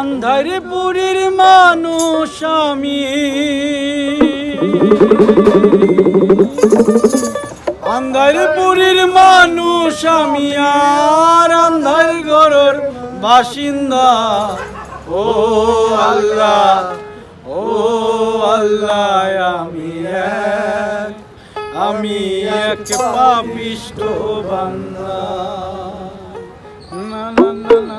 আন্ধারপুরীর মানুষ আমি। আন্ধারপুরীর মানুষ আমি আর আন্ধার ঘরের বাসিন্দা। ও আল্লাহ ও আল্লাহ, আমি আমি এক পাপিষ্ট বান্দা। না না না না।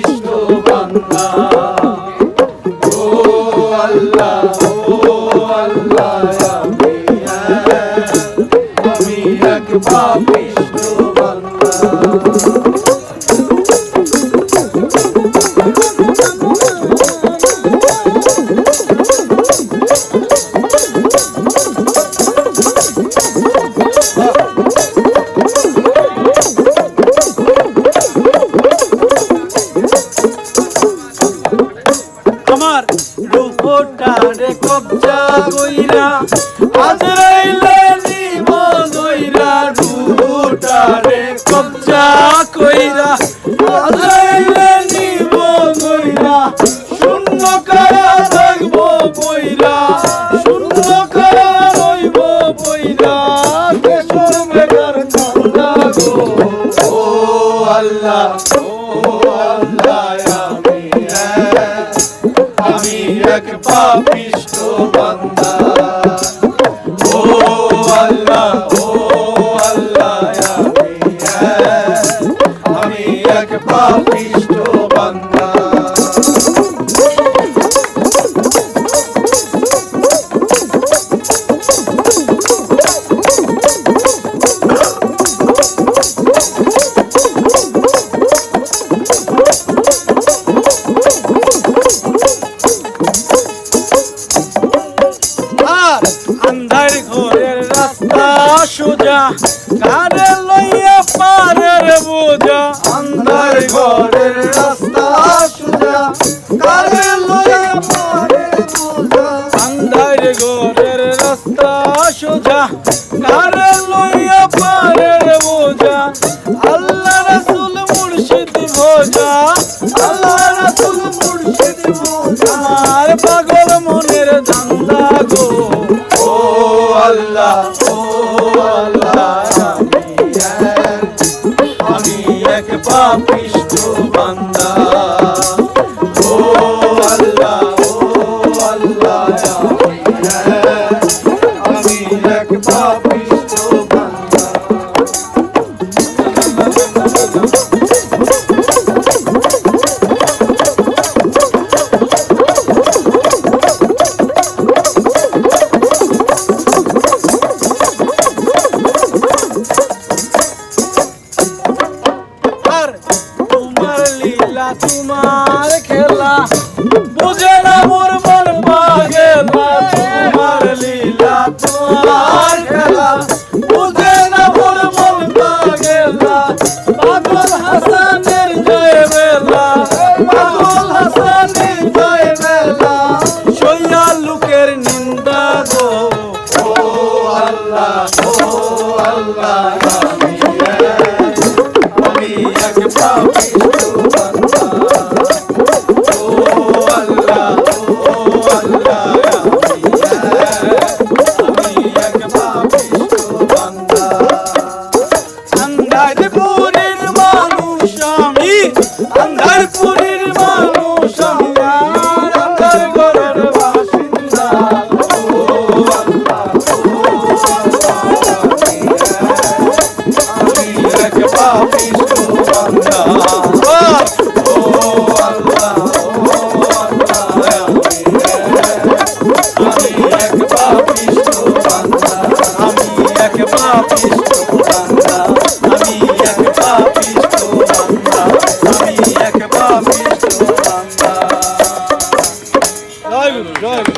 পাপিষ্ট বান্দা আমার রূপটারে কবজা কইরা আজরাইলে রূপটারে কবজা কইরা আজরাইলে নিব দইরা শূন্য কারা থাকব বইরা শূন্য কারা রইব বইরা কেশর মেঘার কান্দা গো। ও আল্লাহ ও আল্লাহ, আমি আমি এক পাপিষ্ট বান্দা। কারে লইয়া পারের রাস্তা সোজা। কারে বান্দা। তোমার খেলা। বুঝে না মোর মন পাগেলা তোমার লীলা, তোমার খেলা। বুঝে না মোর মন পাগেলা পাগল হাসানের জয় বেলা পাগল হাসানের জয় বেলা সইয়া লোকের নিন্দা গো। ও আল্লাহ ও আল্লাহ, আমি এক আমি জয় গুরু, জয় গুরু।